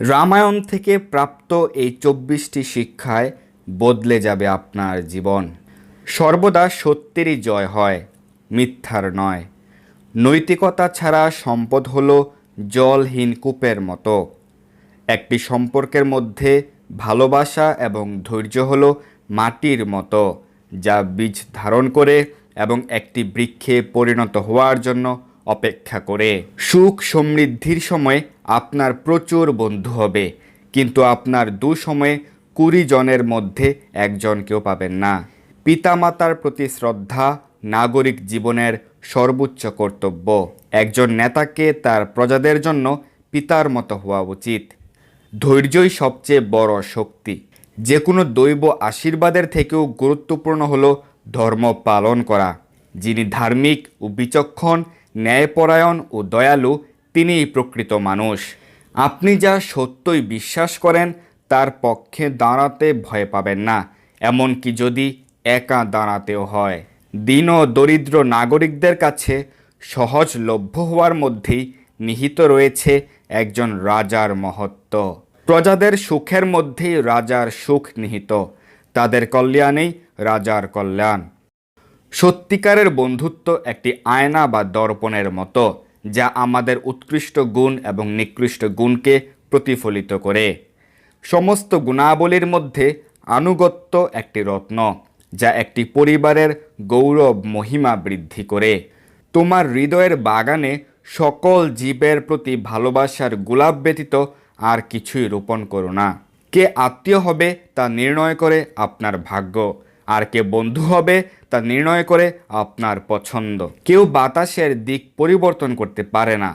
রামায়ণ থেকে প্রাপ্ত এই চব্বিশটি শিক্ষায় বদলে যাবে আপনার জীবন। সর্বদা সত্যেরই জয় হয়, মিথ্যার নয়। নৈতিকতা ছাড়া সম্পদ হল জলহীন কূপের মতো। একটি সম্পর্কের মধ্যে ভালোবাসা এবং ধৈর্য হল মাটির মতো, যা বীজ ধারণ করে এবং একটি বৃক্ষে পরিণত হওয়ার জন্য অপেক্ষা করে। সুখ সমৃদ্ধির সময় আপনার প্রচুর বন্ধু হবে। কিন্তু আপনার দুসময়ে কুড়ি জনের মধ্যে একজনকেও পাবেন না। পিতামাতার প্রতি শ্রদ্ধা নাগরিক জীবনের সর্বোচ্চ কর্তব্য। একজন নেতাকে তার প্রজাদের জন্য পিতার মতো হওয়া উচিত। ধৈর্যই সবচেয়ে বড় শক্তি। যে কোনো দৈব আশীর্বাদের থেকেও গুরুত্বপূর্ণ হলো ধর্ম পালন করা। যিনি ধার্মিক ও বিচক্ষণ ন্যায়পরায়ণ ও দয়ালু, তিনিই প্রকৃত মানুষ। আপনি যা সত্যই বিশ্বাস করেন, তার পক্ষে দাঁড়াতে ভয় পাবেন না, এমনকি যদি একা দাঁড়াতেও হয়। দীন ও দরিদ্র নাগরিকদের কাছে সহজলভ্য হওয়ার মধ্যেই নিহিত রয়েছে একজন রাজার মহত্ব। প্রজাদের সুখের মধ্যেই রাজার সুখ নিহিত। তাদের কল্যাণেই রাজার কল্যাণ। সত্যিকারের বন্ধুত্ব একটি আয়না বা দর্পণের মতো, যা আমাদের উৎকৃষ্ট গুণ এবং নিকৃষ্ট গুণকে প্রতিফলিত করে। সমস্ত গুণাবলীর মধ্যে আনুগত্য একটি রত্ন, যা একটি পরিবারের গৌরব মহিমা বৃদ্ধি করে। তোমার হৃদয়ের বাগানে সকল জীবের প্রতি ভালোবাসার গোলাপ ব্যতীত আর কিছুই রোপণ করো না। কে আত্মীয় হবে তা নির্ণয় করে আপনার ভাগ্য। আর কে বন্ধু হবে তা নির্ণয় করে আপনার পছন্দ। কেউ বাতাসের দিক পরিবর্তন করতে পারে না,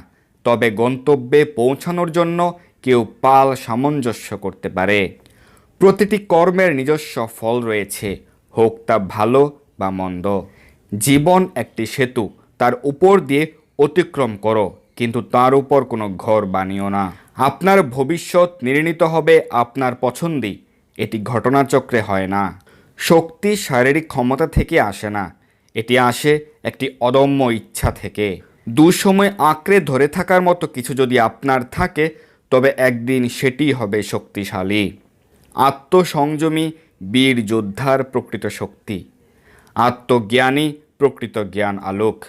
তবে গন্তব্যে পৌঁছানোর জন্য কেউ পাল সামঞ্জস্য করতে পারে। প্রতিটি কর্মের নিজস্ব ফল রয়েছে, হোক তা ভালো বা মন্দ। জীবন একটি সেতু, তার উপর দিয়ে অতিক্রম করো, কিন্তু তার উপর কোনো ঘর বানিও না। আপনার ভবিষ্যৎ নির্ণীত হবে আপনার পছন্দই এটি ঘটনাচক্রে হয় না। শক্তি শারীরিক ক্ষমতা থেকে আসে না। এটি আসে একটি অদম্য ইচ্ছা থেকে। দুসময় আঁকড়ে ধরে থাকার মতো কিছু যদি আপনার থাকে, তবে একদিন সেটি হবে শক্তিশালী। আত্মসংযমী বীর যোদ্ধার প্রকৃত শক্তি। আত্মজ্ঞানী প্রকৃত জ্ঞান আলোক।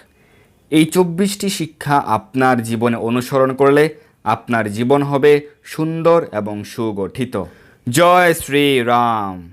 এই চব্বিশটি শিক্ষা আপনার জীবনে অনুসরণ করলে আপনার জীবন হবে সুন্দর এবং সুগঠিত। জয় শ্রী রাম